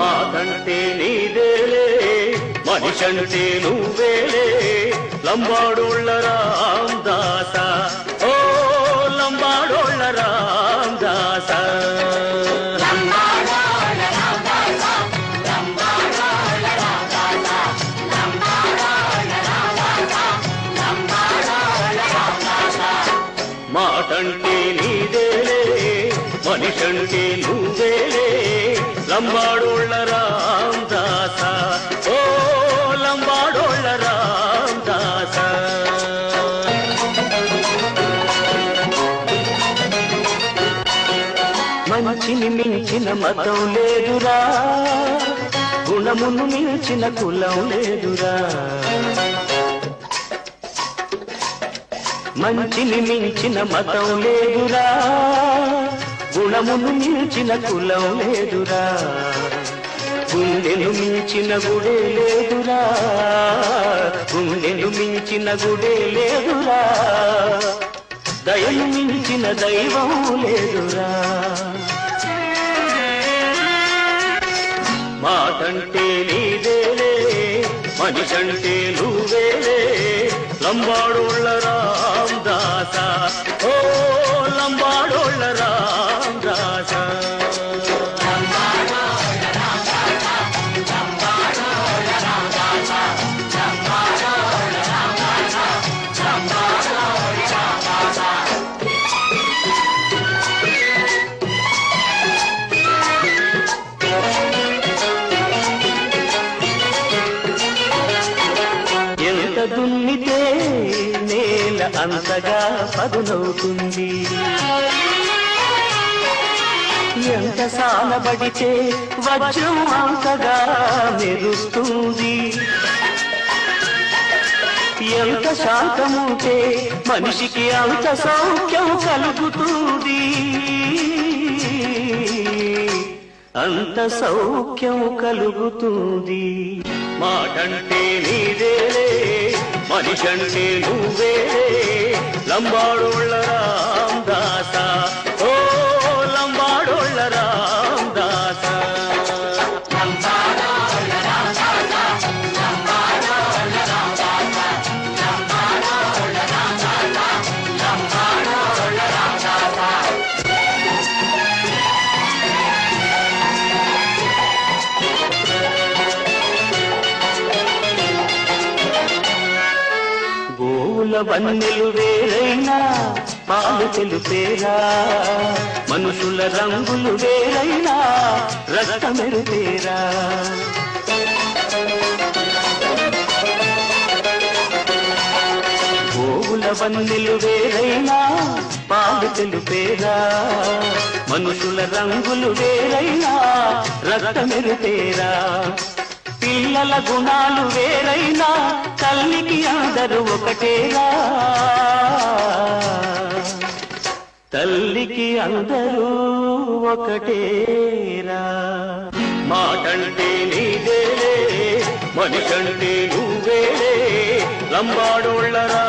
మాదంటే నీదేలే మనిషంటే నువ్వేలే. లంబాడోళ్ళ రామదాస ఓ లంబాడోళ్ళ రామదాస. మాటంటే నీదేలే మనిషంటే నువ్వేలే. లంబాడోళ్ళ రామదాస ఓ లంబాడోళ్ళ రామదాస మంచిని మించిన మతం లేదురా గుణమును మించిన కులం లేదురా మంచిని మించిన మతం లేదురా గుణమును మించిన కులం లేదురా. గుండెను మించిన గుడే లేదురా. గుండెను మించిన గుడే లేదురా. దయను మించిన దైవం లేదురా. మాటంటే నీదేలే మనిషంటే నువ్వేలే లంబాడోళ్ళ రామ్ దాసా అంతగా పదునవుతుంది. ఎంత సానబడితే వజ్రం అంతగా మెరుస్తుంది. ఎంత శాంతముంటే మనిషికి అంత సౌఖ్యం కలుగుతుంది. అంత సౌఖ్యం కలుగుతుంది. మాటంటే నీదేలే మనిషంటే నువ్వే. లంబాడోళ్ళ రామదాస గోవుల వన్నెలు వేరైనా పాలు తెలుపేరా మనుషుల రంగులు వేరైనా రక్తమెరుపేరా గోవుల వన్నెలు వేరైనా పాలు తెలుపేరా మనుషుల రంగులు వేరైనా రక్తమెరుపేరా పిల్లల గుణాలు వేరైనా అందరూ ఒకటేరా తల్లికి అందరూ ఒకటేరా? మాటంటే నీదేలే మనిషంటే నువ్వేలే లంబాడోళ్ళరా